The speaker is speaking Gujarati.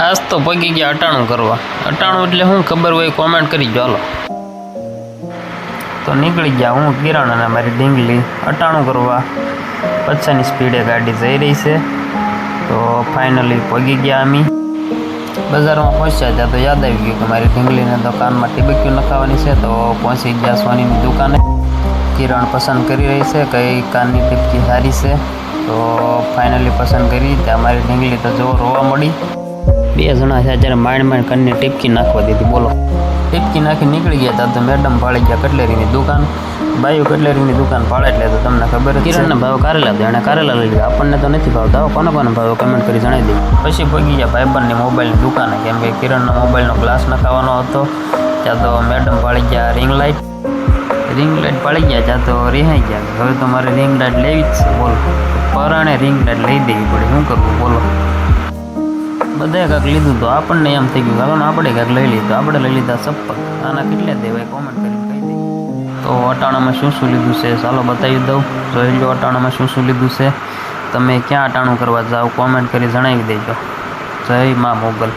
આજ તો પગી ગયા અટાણું કરવા. અટાણું એટલે હું ખબર હોય કોમેન્ટ કરી જો તો નીકળી ગયા હું, કિરણ અને મારી ઢીંગલી અટાણું કરવા. પછીની સ્પીડે ગાડી જઈ રહી છે. તો ફાઇનલી પગી ગયા અમે. બજારમાં પહોંચ્યા ત્યાં તો યાદ આવી ગયું કે મારી ઢીંગલીને દુકાનમાં ટીબક્યુ નખાવાની છે. તો પહોંચી ગયા સોનીની દુકાને. કિરણ પસંદ કરી રહી છે કઈ કાનની ટીપકી સારી છે. તો ફાઇનલી પસંદ કરી. ત્યાં મારી ઢીંગલી તો જો રોવા મળી. બે જણા છે જ્યારે માંડ માંડ કરીને ટીપકી નાખવા દીધી. બોલો. ટીપકી નાખી નીકળી ગયા ત્યાં તો મેડમ ભાળી ગયા કટલેરીની દુકાન. બાયું કટલેરીની દુકાન ભાડે એટલે તો તમને ખબર કિરણના ભાવ કારેલા દે અને કારેલા લઈ લીધા. આપણને તો નથી ભાવતા કોને કોને ભાવ કમેન્ટ કરી જણાવી દે. પછી પગી ગયા ભાઈબંધની મોબાઈલની દુકાને કેમ કે કિરણનો મોબાઈલનો ગ્લાસ નખાવાનો હતો. ત્યાં તો મેડમ ભાળી ગયા રિંગ લાઇટ રિંગ લાઇટ પાડી ગયા ત્યાં તો રિહાઈ ગયા. હવે તો મારે રિંગ લાઇટ લેવી જ છે બોલો. પરાણે રિંગ લાઇટ લઈ દેવી પડે શું કરવું બોલો. બધાએ કાંક લીધું તો આપણને એમ થઈ ગયું ચાલો ને આપણે કાંક લઈ લીધું આપણે લઈ લીધા ચપ્પલ આના કેટલા દેવાય? કોમેન્ટ કરીને કહી દઈએ તો અટાણામાં શું શું લીધું છે? ચાલો બતાવી દઉં. જોઈ લો અટાણામાં શું શું લીધું છે? તમે ક્યાં અટાણું કરવા જાઓ? કોમેન્ટ કરી જણાવી દેજો. જય મા મોગલ.